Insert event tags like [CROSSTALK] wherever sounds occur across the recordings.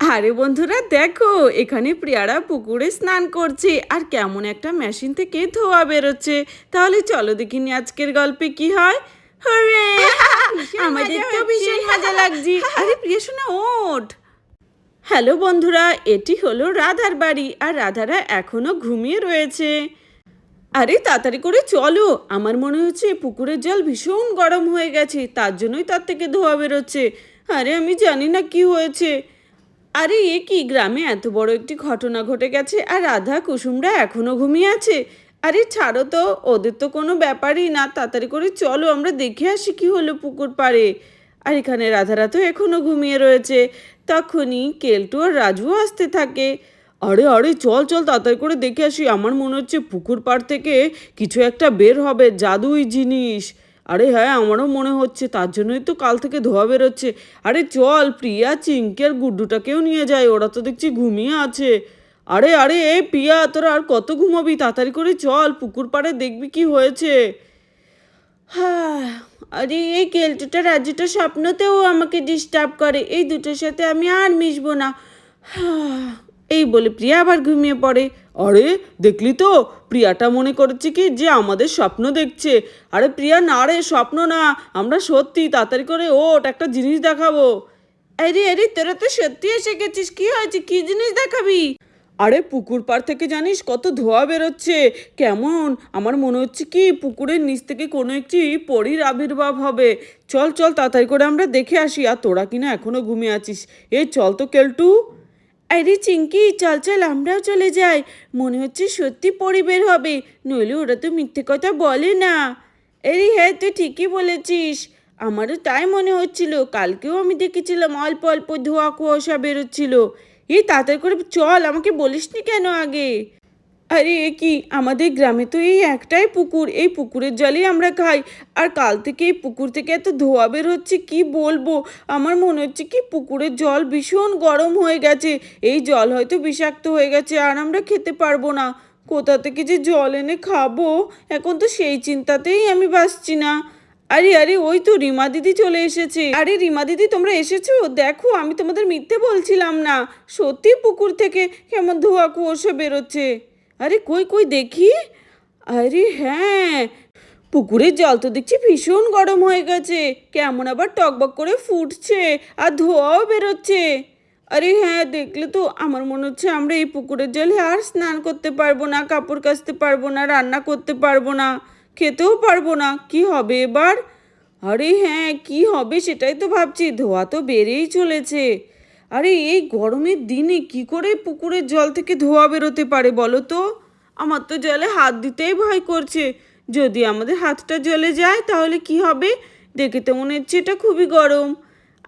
আরে বন্ধুরা দেখো এখানে প্রিয়ারা পুকুরে স্নান করছে আর কেমন একটা মেশিন থেকে ধোয়া বেরোচ্ছে। তাহলে চলো দেখিনি আজকের গল্পে কি হয়। হরে আমাদের তো ভীষণ মজা লাগছে। আরে প্রিয়া শোনা ওঠ। হ্যালো বন্ধুরা এটি হলো রাধার বাড়ি আর রাধারা এখনও ঘুমিয়ে রয়েছে। আরে তাড়াতাড়ি করে চলো আমার মনে হচ্ছে পুকুরের জল ভীষণ গরম হয়ে গেছে তার জন্যই তার থেকে ধোয়া বেরোচ্ছে। আরে আমি জানি না কি হয়েছে। আরে, এ কি? গ্রামে এত বড় একটি ঘটনা ঘটে গেছে আর রাধা কুসুমরা এখনও ঘুমিয়ে আছে। আরে, ছাড়ো তো, ওদের তো কোনো ব্যাপারই না। তাড়াতাড়ি করে চলো, আমরা দেখে আসি কি হলো পুকুর পাড়ে। আর এখানে রাধারা তো এখনও ঘুমিয়ে রয়েছে। তখনই কেলটু আর রাজুও আসতে থাকে। আরে আরে, চল চল, তাড়াতাড়ি করে দেখে আসি। আমার মনে হচ্ছে পুকুর পাড় থেকে কিছু একটা বের হবে, জাদুই জিনিস। আরে হ্যাঁ আমারও মনে হচ্ছে, তার জন্যই তো কাল থেকে ধোয়া বেরোচ্ছে। আরে চল, প্রিয়া চিঙ্কি আর গুড্ডুটাকেও নিয়ে যায়, ওরা তো দেখছি ঘুমিয়ে আছে। আরে আরে, এই প্রিয়া, তোরা আর কত ঘুমাবি? তাড়াতাড়ি করে চল, পুকুর পাড়ে দেখবি কি হয়েছে। হ্যাঁ আরে, এই কেলটুটা রাজুটা স্বপ্নতেও আমাকে ডিস্টার্ব করে। এই দুটোর সাথে আমি আর মিশবো না। এই বলে প্রিয়া আবার ঘুমিয়ে পড়ে। আরে, দেখলি তো? প্রিয়াটা মনে করেছে কি যে আমাদের স্বপ্ন দেখছে। আরে প্রিয়া, না রে, স্বপ্ন না। আমরা সত্যি, তাড়াতাড়ি করে ওট একটা জিনিস দেখাবো। আরে আরে, তোরা তো সত্যি এসে গেছিস, কি হয়েছে? কি জিনিস দেখাবি? আরে, পুকুর পাড় থেকে জানিস কত ধোয়া বেরোচ্ছে। কেমন? আমার মনে হচ্ছে কি পুকুরের নিচ থেকে কোনো একটি পরীর আবির্ভাব হবে। চল চল, তাড়াতাড়ি করে আমরা দেখে আসি। আর তোরা কিনা এখনও ঘুমিয়ে আছিস। এই চল তো, কেলটু। আরে চিঙ্কি, চল চল, আমরাও চলে যাই। মনে হচ্ছে সত্যি পরি বের হবে। নইলে ওরা তো মিথ্যে কথা বলে না। আরে হ্যাঁ তুই ঠিকই বলেছিস। আমারও তাই মনে হচ্ছিল। কালকেও আমি দেখেছিলাম অল্প অল্প ধোয়া কুয়াশা বেরোচ্ছিল। এই তাড়াতাড়ি করে চল, আমাকে বলিসনি কেন আগে? আরে, এ কি? আমাদের গ্রামে তো এই একটাই পুকুর। এই পুকুরের জলেই আমরা খাই। আর কাল থেকে এই পুকুর থেকে এত ধোয়া বের হচ্ছে, কি বলব? আমার মনে হচ্ছে কি পুকুরের জল ভীষণ গরম হয়ে গেছে। এই জল হয়তো বিষাক্ত হয়ে গেছে, আর আমরা খেতে পারব না। কোথা থেকে যে জল এনে খাব? এখন তো সেই চিন্তাতেই আমি বাসছি না। আরে আরে, ওই তো রিমা দিদি চলে এসেছে। আরে, রিমা দিদি, তোমরা এসেছ? দেখো, আমি তোমাদের মিথ্যে বলছিলাম না। সত্যি পুকুর থেকে কেমন ধোয়া কুয়াশা বেরোচ্ছে। আরে কই কই, দেখি। আরে হ্যাঁ পুকুরের জল তো দেখছি ভীষণ গরম হয়ে গেছে। কেমন আবার টকবক করে ফুটছে আর ধোঁয়াও বেরোচ্ছে। আরে হ্যাঁ দেখলে তো আমার মনে হচ্ছে আমরা এই পুকুরের জলে আর স্নান করতে পারব না, কাপড় কাচতে পারব না, রান্না করতে পারব না, খেতেও পারব না। কি হবে এবার? আরে হ্যাঁ কি হবে সেটাই তো ভাবছি, ধোয়া তো বেড়েই চলেছে। আরে, এই গরমের দিনে কি করে পুকুরের জল থেকে ধোয়া বেরোতে পারে বলো তো? আমার তো জলে হাত দিতেই ভয় করছে। যদি আমাদের হাতটা জলে যায়, তাহলে কি হবে? দেখে তো মনে হচ্ছে এটা খুবই গরম।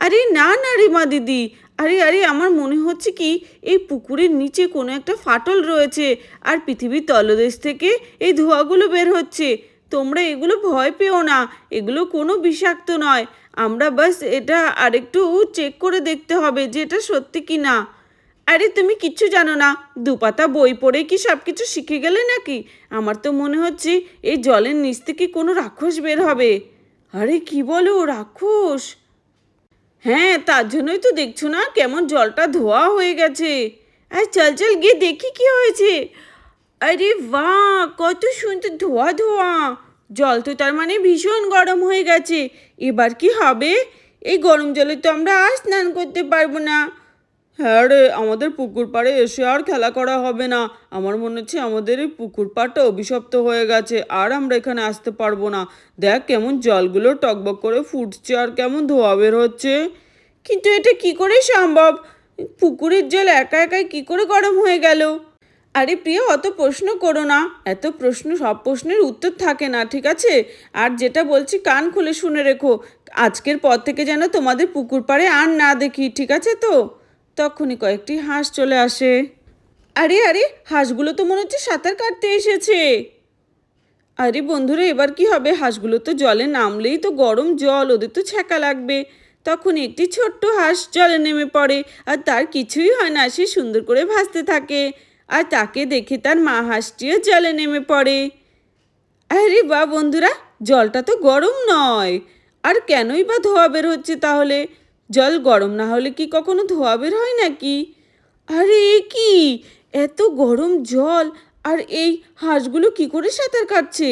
আরে, না না রে মা দিদি। আরে আরে, আমার মনে হচ্ছে কি, এই পুকুরের নিচে কোনো একটা ফাটল রয়েছে, আর পৃথিবীর তলদেশ থেকে এই ধোঁয়াগুলো বের হচ্ছে। তোমরা এগুলো ভয় পেও না। এগুলো কোনো বিষাক্ত নয়। আমরা বাস এটা আরেকটু চেক করে দেখতে হবে যে এটা সত্যি কি না আরে তুমি কিচ্ছু জানো না, দুপাতা বই পড়ে কি সব কিছু শিখে গেলে নাকি? আমার তো মনে হচ্ছে এই জলের নিচ থেকে কোনো রাক্ষস বের হবে। আরে কি বলো, রাক্ষস? হ্যাঁ তার জন্যই তো দেখছ না কেমন জলটা ধোয়া হয়ে গেছে। আর চল চল গিয়ে দেখি কি হয়েছে। আরে বাহ, কত সুন্দর ধোয়া ধোয়া। জল তো তার মানে ভীষণ গরম হয়ে গেছে। এবার কি হবে? এই গরম জলে তো আমরা আর স্নান করতে পারব না। হ্যাঁ রে, আমাদের পুকুর পাড়ে এসে আর খেলা করা হবে না। আমার মনে হচ্ছে আমাদের এই পুকুর পাড়টা অভিশপ্ত হয়ে গেছে, আর আমরা এখানে আসতে পারব না। দেখ কেমন জলগুলো টকবক করে ফুটছে আর কেমন ধোয়া বের হচ্ছে। কিন্তু এটা কি করে সম্ভব? পুকুরের জল একা একাই কি করে গরম হয়ে গেল? আরে প্রিয়, অত প্রশ্ন করো না। এত প্রশ্ন, সব প্রশ্নের উত্তর থাকে না, ঠিক আছে? আর যেটা বলছি কান খুলে শুনে রেখো। আজকের পর থেকে যেন তোমাদের পুকুর পাড়ে আর না দেখি, ঠিক আছে তো? তখনই কয়েকটি হাঁস চলে আসে। আরে আরে, হাঁসগুলো তো মনে হচ্ছে সাঁতার কাটতে এসেছে। আরে বন্ধুরা, এবার কি হবে? হাঁসগুলো তো জলে নামলেই তো গরম জল, ওদের তো ছ্যাঁকা লাগবে। তখন একটি ছোট্ট হাঁস জলে নেমে পড়ে, আর তার কিছুই হয় না, সে সুন্দর করে ভাসতে থাকে। আর তাকে দেখে তার মা হাঁসটিও জলে নেমে পড়ে। আরে বা বন্ধুরা, জলটা তো গরম নয়। আর কেনই বা ধোয়া বের হচ্ছে তাহলে? জল গরম না হলে কি কখনো ধোয়া বের হয় নাকি? আরে কি? এত গরম জল, আর এই হাঁসগুলো কি করে সাঁতার কাটছে?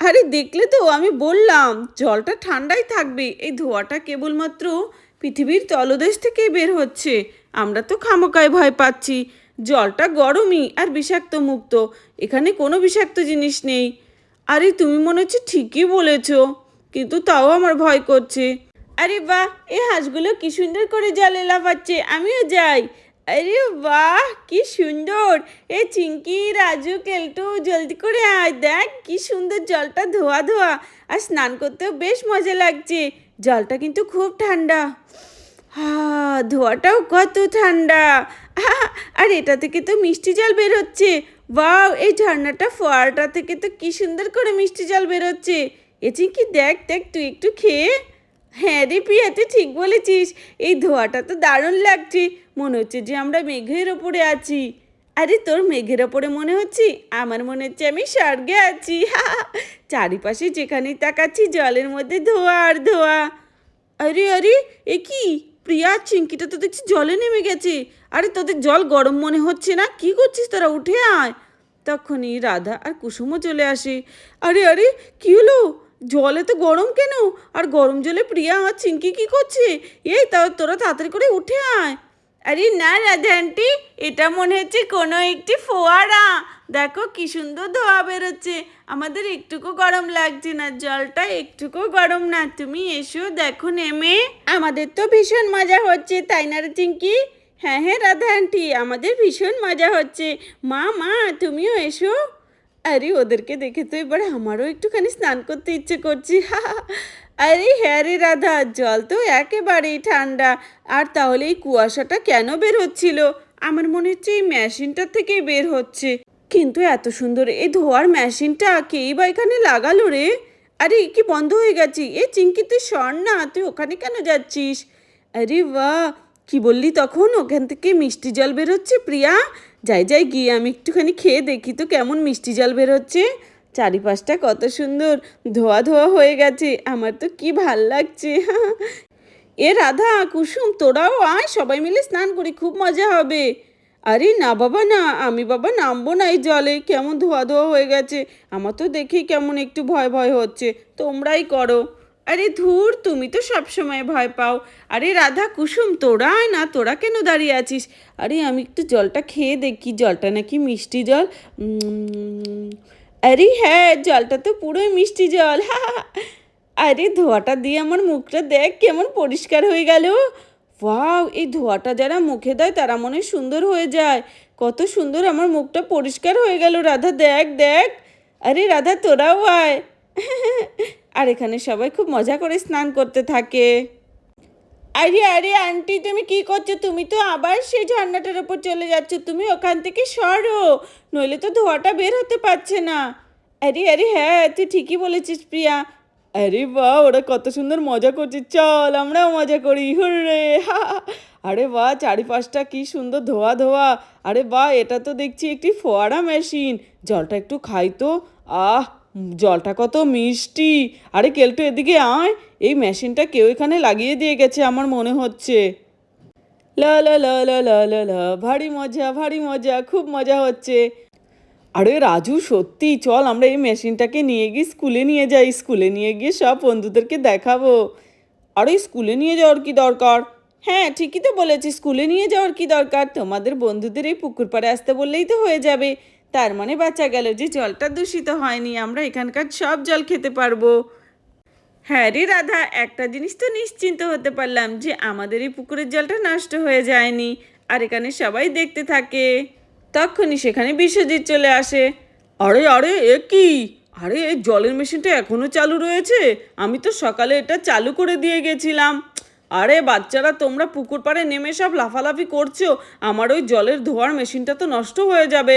আরে দেখলে তো, আমি বললাম, জলটা ঠান্ডাই থাকবে। এই ধোঁয়াটা কেবলমাত্র পৃথিবীর তলদেশ থেকেই বের হচ্ছে। আমরা তো খামোকায় ভয় পাচ্ছি। জলটা গরমই আর বিষাক্ত মুক্ত এখানে কোনো বিষাক্ত জিনিস নেই। আরে, তুমি মনে হচ্ছে ঠিকই বলেছ, কিন্তু তাও আমার ভয় করছে। আরে বাহ, এই হাঁসগুলো কি সুন্দর করে জলে লাফাচ্ছে, আমিও যাই। আরে বাহ, কি সুন্দর। এ চিঙ্কি রাজু, কেলটু, জলদি করে আয়, দেখ কি সুন্দর জলটা ধোয়া ধোয়া। আর স্নান করতেও বেশ মজা লাগছে। জলটা কিন্তু খুব ঠান্ডা। হা, ধোয়াটাও কত ঠান্ডা। [LAUGHS] আর, এটা থেকে তো মিষ্টি জল বেরোচ্ছে। বাও এই ঝর্ণাটা ফোয়ারাটা থেকে তো কি সুন্দর করে মিষ্টি জল বেরোচ্ছে। এ কি, দেখ দেখ, তুই একটু খেয়ে। হ্যাঁ রে প্রিয়া, তুই ঠিক বলেছিস। এই ধোয়াটা তো দারুণ লাগছে। মনে হচ্ছে যে আমরা মেঘের ওপরে আছি। আরে, তোর মেঘের ওপরে মনে হচ্ছে? আমার মনে হচ্ছে আমি স্বর্গে আছি। [LAUGHS] চারিপাশে যেখানেই তাকাচ্ছি, জলের মধ্যে ধোয়া আর ধোয়া। আরে আরে, এ কি? প্রিয়া চিঙ্কিটা তো দেখছি জলে নেমে গেছে। আরে তোদের জল গরম মনে হচ্ছে না? কি করছিস তোরা? উঠে আয়। তখনই রাধা আর কুসুমও চলে আসে। আরে আরে, কি হলো? জলে তো গরম কেন? আর গরম জলে প্রিয়া আর চিঙ্কি কি করছে? এই তা তোরা তাড়াতাড়ি করে উঠে আয়। আরে না রাধা আন্টি, এটা মনে হচ্ছে কোনো একটি ফোয়ারা। দেখো কি সুন্দর ধোয়া বেরোচ্ছে। আমাদের একটুকু গরম লাগছে না, জলটা একটুকু গরম না। তুমি এসো, দেখো নেমে। আমাদের তো ভীষণ মজা হচ্ছে, তাই না চিঙ্কি? হ্যাঁ হ্যাঁ রাধা আন্টি, আমাদের ভীষণ মজা হচ্ছে। মা মা, তুমিও এসো। আরে ওদেরকে দেখে তো এবার আমারও একটুখানি স্নান করতে ইচ্ছে করছে। [LAUGHS] আরে হ্যাঁ রে রাধা, জল তো একেবারেই ঠান্ডা। আর তাহলে এই কুয়াশাটা কেন বের হচ্ছিল? আমার মনে হচ্ছে এই মেশিনটার থেকেই বের হচ্ছে। কিন্তু এত সুন্দর এই ধোয়ার মেশিনটা কেই বা এখানে লাগালো রে? আরে কি বন্ধ হয়ে গেছে? এ চিঙ্কি তুই সর না, তুই ওখানে কেন যাচ্ছিস? আরে বাহ! কি বললি তখন? ওখান থেকে মিষ্টি জল বেরোচ্ছে প্রিয়া? যাই যাই, গিয়ে আমি একটুখানি খেয়ে দেখি তো কেমন মিষ্টি জল বেরোচ্ছে চারিপাশটা কত সুন্দর ধোয়া ধোয়া হয়ে গেছে, আমার তো কি ভালো লাগছে। এ রাধা, কুসুম, তোরাও আয়, সবাই মিলে স্নান করি, খুব মজা হবে। আরে না বাবা না, আমি বাবা নামবো না এই জলে, কেমন ধোয়া ধোয়া হয়ে গেছে, আমার তো দেখেই কেমন একটু ভয় ভয় হচ্ছে, তোমরাই করো। আরে ধুর, তুমি তো সবসময় ভয় পাও। আরে রাধা, কুসুম, তোরা আয় না, তোরা কেন দাঁড়িয়ে আছিস? আরে আমি একটু জলটা খেয়ে দেখি, জলটা নাকি মিষ্টি জল আরে হ্যাঁ জলটা তো পুরোই মিষ্টি জল আরে ধোয়াটা দিয়ে আমার মুখটা দেখ কেমন পরিষ্কার হয়ে গেল। ওয়াও, এই ধোয়াটা যারা মুখে দেয় তারা মনে সুন্দর হয়ে যায়। কত সুন্দর আমার মুখটা পরিষ্কার হয়ে গেল, রাধা, দেখ দেখ। আরে রাধা, তোরাও আয়। আর এখানে সবাই খুব মজা করে স্নান করতে থাকে। আরে আরে, আন্টি, তুমি কি করছ? তুমি তো আবার সেই ঝর্ণাটার ওপর চলে যাচ্ছ। তুমি ওখান থেকে সরো, নইলে তো ধোয়াটা বের হতে পারছে না। আরে আরে হ্যাঁ তুই ঠিকই বলেছিস প্রিয়া। আরে, বাহ, ওরা কত সুন্দর মজা করছে। চল, আমরাও মজা করি। হুররে, হা। আরে, বাহ, চারিপাশটা কি সুন্দর ধোয়া ধোয়া। আরে, বাহ, এটা তো দেখছি একটি ফোয়ারা মেশিন। জলটা একটু খাই তো। আহ জলটা কত মিষ্টি। আরে কেলটু, এদিকে আয়। এই মেশিনটা কেউ এখানে লাগিয়ে দিয়ে গেছে আমার মনে হচ্ছে। লা লা লা লা লা লা লা, ভারী মজা ভারী মজা, খুব মজা হচ্ছে। আরে রাজু, সত্যি, চল আমরা এই মেশিনটাকে নিয়ে গিয়ে স্কুলে নিয়ে যাই। স্কুলে নিয়ে গিয়ে সব বন্ধুদেরকে দেখাবো। আরে স্কুলে নিয়ে যাওয়ার কি দরকার? হ্যাঁ ঠিকই তো বলেছি স্কুলে নিয়ে যাওয়ার কি দরকার? তোমাদের বন্ধুদের এই পুকুর পাড়ে আসতে বললেই তো হয়ে যাবে। তার মানে বাঁচা গেল যে জলটা দূষিত হয়নি, আমরা এখানকার সব জল খেতে পারব। হ্যাঁ রে রাধা, একটা জিনিস তো নিশ্চিন্ত হতে পারলাম যে আমাদের এই পুকুরের জলটা নষ্ট হয়ে যায়নি, আর এখানে সবাই দেখতে থাকে। তখনই সেখানে বিশ্বজিৎ চলে আসে। আরে আরে, এ কি? আরে, এই জলের মেশিনটা এখনও চালু রয়েছে? আমি তো সকালে এটা চালু করে দিয়ে গেছিলাম। আরে বাচ্চারা, তোমরা পুকুর পাড়ে নেমে সব লাফালাফি করছ, আমার ওই জলের ধোয়ার মেশিনটা তো নষ্ট হয়ে যাবে।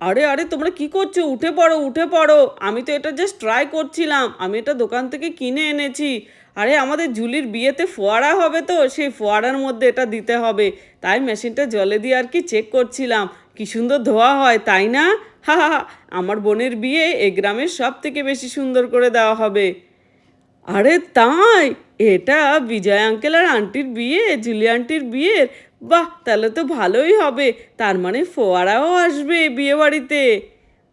আরে আরে, তোমরা কি করছ? উঠে পড়ো উঠে পড়ো। আমি তো এটা জাস্ট ট্রাই করছিলাম। আমি এটা দোকান থেকে কিনে এনেছি। আরে, আমাদের জুলির বিয়েতে ফোয়ারা হবে তো, সেই ফোয়ারার মধ্যে এটা দিতে হবে। তাই মেশিনটা জলে দিয়ে আর কি চেক করছিলাম। কি সুন্দর ধোয়া হয়, তাই না? হা হা হা। আমার বোনের বিয়ে এ গ্রামের সব থেকে বেশি সুন্দর করে দেওয়া হবে। আরে, তাই! এটা বিজয় আঙ্কেল আর আন্টির বিয়ে জুলি আন্টির বিয়ের। বাহ, তাহলে তো ভালোই হবে। তার মানে ফোয়ারাও আসবে বিয়ে বাড়িতে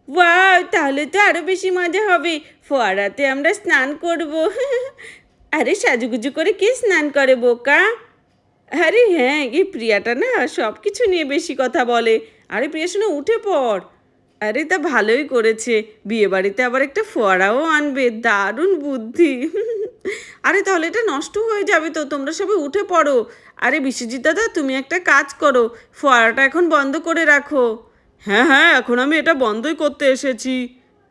ওয়াও, তাহলে তো আরও বেশি মজা হবে। ফোয়ারাতে আমরা স্নান করব। [LAUGHS] আরে সাজুগুজু করে কে স্নান করে, বোকা? আরে হ্যাঁ এই প্রিয়াটা না সব কিছু নিয়ে বেশি কথা বলে। আরে প্রিয়া, শোনো, উঠে পড়। আরে তা ভালোই করেছে। বিয়েবাড়িতে আবার একটা ফোয়ারাও আনবে। দারুণ বুদ্ধি। [LAUGHS] আরে তাহলে এটা নষ্ট হয়ে যাবে তো, তোমরা সবাই উঠে পড়ো। আরে বিশ্বজিৎ দাদা, তুমি একটা কাজ করো, ফোয়ারাটা এখন বন্ধ করে রাখো। হ্যাঁ হ্যাঁ এখন আমি এটা বন্ধই করতে এসেছি।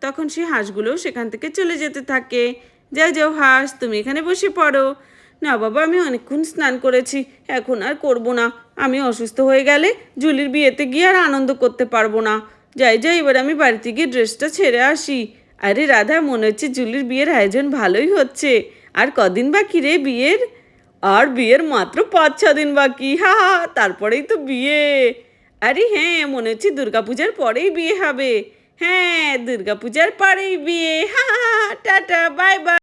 তখন সেই হাঁসগুলোও সেখান থেকে চলে যেতে থাকে। যাও যাও হাঁস, তুমি এখানে বসে পড়ো। না বাবা, আমি অনেকক্ষণ স্নান করেছি, এখন আর করব না। আমি অসুস্থ হয়ে গেলে জুলির বিয়েতে গিয়ে আর আনন্দ করতে পারব না। যাই যাই, এবার আমি বাড়িতে গিয়ে ড্রেসটা ছেড়ে আসি। আরে রাধা, মনে হচ্ছে জুলির বিয়ের আয়োজন ভালোই হচ্ছে। আর কদিন বাকি রে বিয়ের? আর বিয়ের মাত্র পাঁচ, ছ দিন বাকি, হা হা, তারপরেই তো বিয়ে। আরে হ্যাঁ মনে হচ্ছে দুর্গাপূজার পরেই বিয়ে হবে। হ্যাঁ দুর্গাপূজার পরেই বিয়ে, হা হা টাটা, বাই বাই।